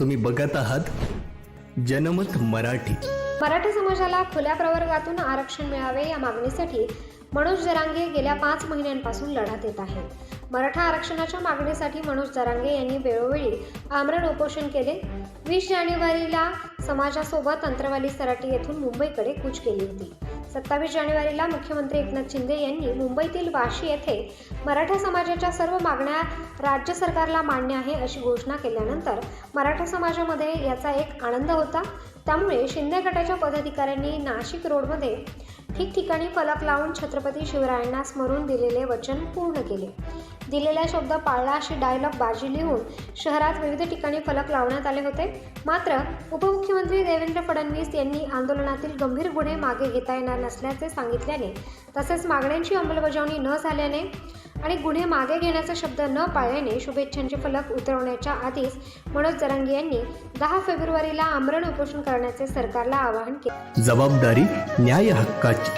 तुम्ही बघत आहात जनमत मराठी. मराठा समाजाला खुल्या प्रवर्गातून आरक्षण मिळावे या मागणीसाठी मनोज जरांगे गेल्या पाच महिन्यांपासून लढा देत आहेत मराठा आरक्षणाच्या मागणीसाठी मनोज जरांगे यांनी वेळोवेळी आमरण उपोषण केले. वीस जानेवारीला समाजासोबत अंतरवाली सराटी येथून मुंबईकडे कूच केली होती. सत्तावीस जानेवारीला मुख्यमंत्री एकनाथ शिंदे यांनी मुंबईतील वाशी येथे मराठा समाजाच्या सर्व मागण्या राज्य सरकारला मान्य आहे अशी घोषणा केल्यानंतर मराठा समाजामध्ये याचा एक आनंद होता. त्यामुळे शिंदे गटाच्या पदाधिकाऱ्यांनी नाशिक रोडमध्ये ठिकठिकाणी फलक लावून छत्रपती शिवरायांना स्मरून दिलेले वचन पूर्ण केले. दिलेला शब्द पाळला अशी डायलॉग बाजी लिहून शहरात विविध ठिकाणी फलक लावण्यात आले होते. मात्र उपमुख्यमंत्री देवेंद्र फडणवीस यांनी आंदोलनातील गंभीर गुन्हे मागे घेता येणार नसल्याचे सांगितल्याने तसेच मागण्यांची अंमलबजावणी न झाल्याने आणि गुन्हे मागे घेण्याचा शब्द न पाळल्याने शुभेच्छांचे फलक उतरवण्याच्या आधीच मनोज जरांगे यांनी दहा फेब्रुवारीला आमरण उपोषण करण्याचे सरकारला आवाहन केले. जबाबदारी न्याय हक्काची.